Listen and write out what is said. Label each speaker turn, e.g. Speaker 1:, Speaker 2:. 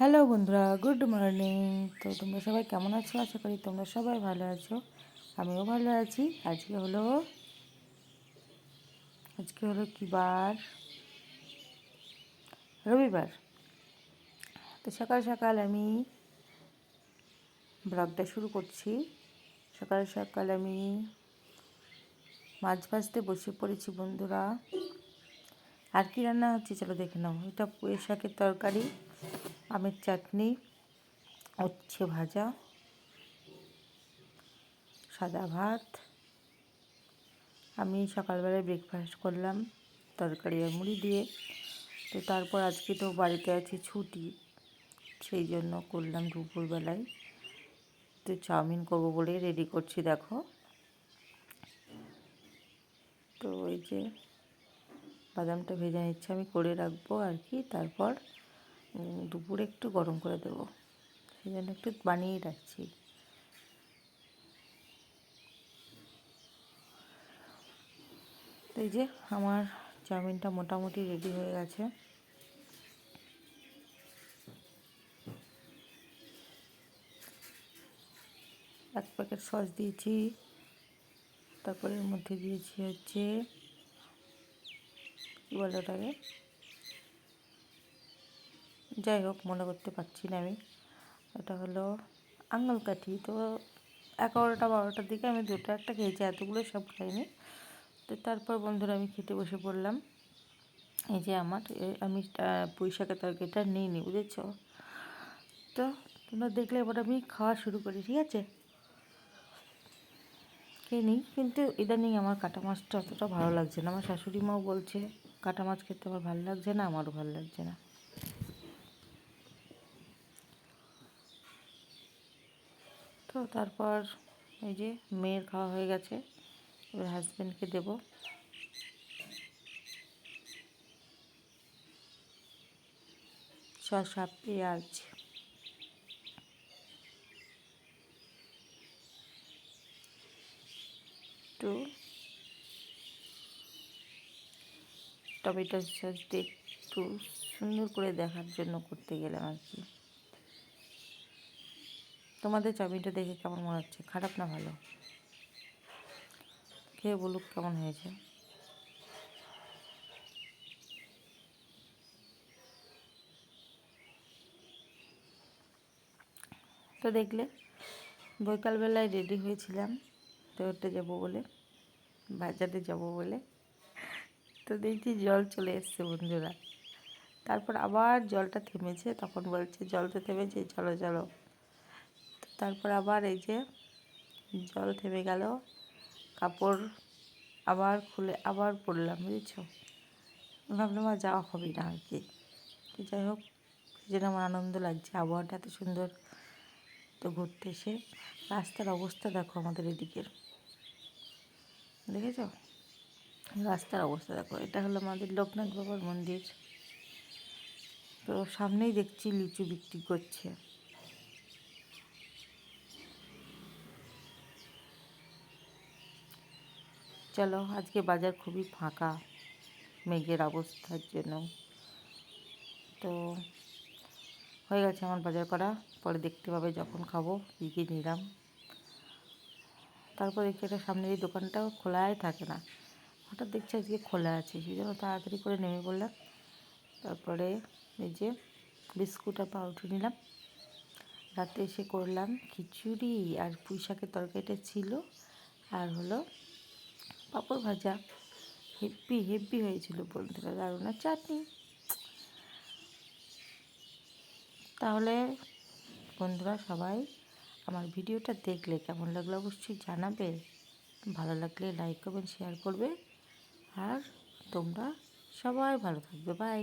Speaker 1: Hello বন্ধুরা, good morning. তো তোমরা সবাই কেমন আছো? আশা করি তোমরা সবাই ভালো আছো। আমিও ভালো আছি। আজকে হলো আজকে হলো কি বার? রবিবার। তো সকাল সকাল আমি ব্লগটা শুরু করছি। সকাল সকাল আমি মাছ ভাজতে বসে পড়েছি বন্ধুরা। আর কি রান্না হচ্ছে চলো দেখে নাও। এটা পুঁই শাকের তরকারি। আমের চাটনি, উচ্ছে ভাজা, সাদা ভাত। আমি সকালবেলায় ব্রেকফাস্ট করলাম তরকারি আর মুড়ি দিয়ে। তো তারপর আজকে তো বাড়িতে আছে ছুটি, সেই জন্য করলাম দুপুরবেলায়। তো চাউমিন করব বলে রেডি করছি, দেখো। তো ওই যে বাদামটা ভেজে নিচ্ছে আমি করে রাখব আর কি। তারপর দুপুরে একটু গরম করে দেবো। সেই জন্য একটু বানিয়ে রাখছি। এই যে আমার চাউমিনটা মোটামুটি রেডি হয়ে গেছে। এক প্যাকেট সস দিয়েছি। তারপরে এর মধ্যে দিয়েছি হচ্ছে, কী বলে ওটাকে? যাই হোক মনে করতে পারছি না আমি। এটা হলো আঙুল কাঠি। তো এগারোটা, বারোটার দিকে আমি দুটো একটা খেয়েছি, এতগুলো সব খাইনি। তো তারপর বন্ধুরা, আমি খেতে বসে পড়লাম। এই যে আমার আমি পুঁই শাকের তরকারিটা নিই নি বুঝেছ? তো তোমরা দেখলে এবার আমি খাওয়া শুরু করি, ঠিক আছে? খেয়ে নিই, কিন্তু ইদানিং আমার কাটা মাছটা অতটা ভালো লাগছে না। আমার শাশুড়ি মাও বলছে, কাটা মাছ খেতে আমার ভালো লাগছে না, আমারও ভালো লাগছে না। তো তারপর এই যে মেয়ের খাওয়া হয়ে গেছে, এবার হাজব্যান্ডকে দেব। শসা পেঁয়াজ। একটু টমেটো সস দিয়ে একটু সুন্দর করে দেখার জন্য করতে গেলাম আর কি। তোমাদের চাউমিনটা দেখে কেমন মনে হচ্ছে? খারাপ না ভালো? খেয়ে বলুক কেমন হয়েছে? তো দেখলে, বৈকালবেলায় রেডি হয়েছিলাম তোরতে যাব বলে, বাজারে যাব বলে। তো দেখছি জল চলে এসছে বন্ধুরা। তারপর আবার জলটা থেমেছে, তখন বলছে, জল তো থেমেছে, চলো চলো। তারপর আবার এই যে জল থেমে গেল। কাপড় আবার খুলে আবার পরলাম, বুঝেছ? ভাবলাম আর যাওয়া হবে না আর কি। যাই হোক যেন আমার আনন্দ লাগছে আবহাওয়াটা এত সুন্দর তো ঘুরতে এসে। রাস্তার অবস্থা দেখো আমাদের এদিকের। দেখেছ? রাস্তার অবস্থা দেখো। এটা হলো আমাদের লোকনাথ বাবার মন্দির। তো সামনেই দেখছি লিচু বিক্রি করছে। চলো, আজকে বাজার খুবই ফাঁকা, মেঘের অবস্থার জন্য। তো হয়ে গেছে আমার বাজার করা, পরে দেখতে পাবে যখন খাব, কী কী নিলাম। তারপর দেখছি একটা সামনের এই দোকানটাও খোলাই থাকে না। হঠাৎ দেখছি আজকে খোলা আছে, সেই জন্য তাড়াতাড়ি করে নেমে পড়লাম। তারপরে এই যে বিস্কুট আর পাউরুটি নিলাম। রাতে এসে করলাম খিচুড়ি আর পুঁই শাকের তরকারিটা ছিল, আর হলো পাঁপড় ভাজা। হেব্বি হেব্বি হয়েছিল বন্ধুরা, দারুণ। চাটনি? তাহলে বন্ধুরা সবাই আমার ভিডিওটা দেখলে কেমন লাগল অবশ্যই জানাবে। ভালো লাগলে লাইক করবেন শেয়ার করবে। আর তোমরা সবাই ভালো থাকবে। বাই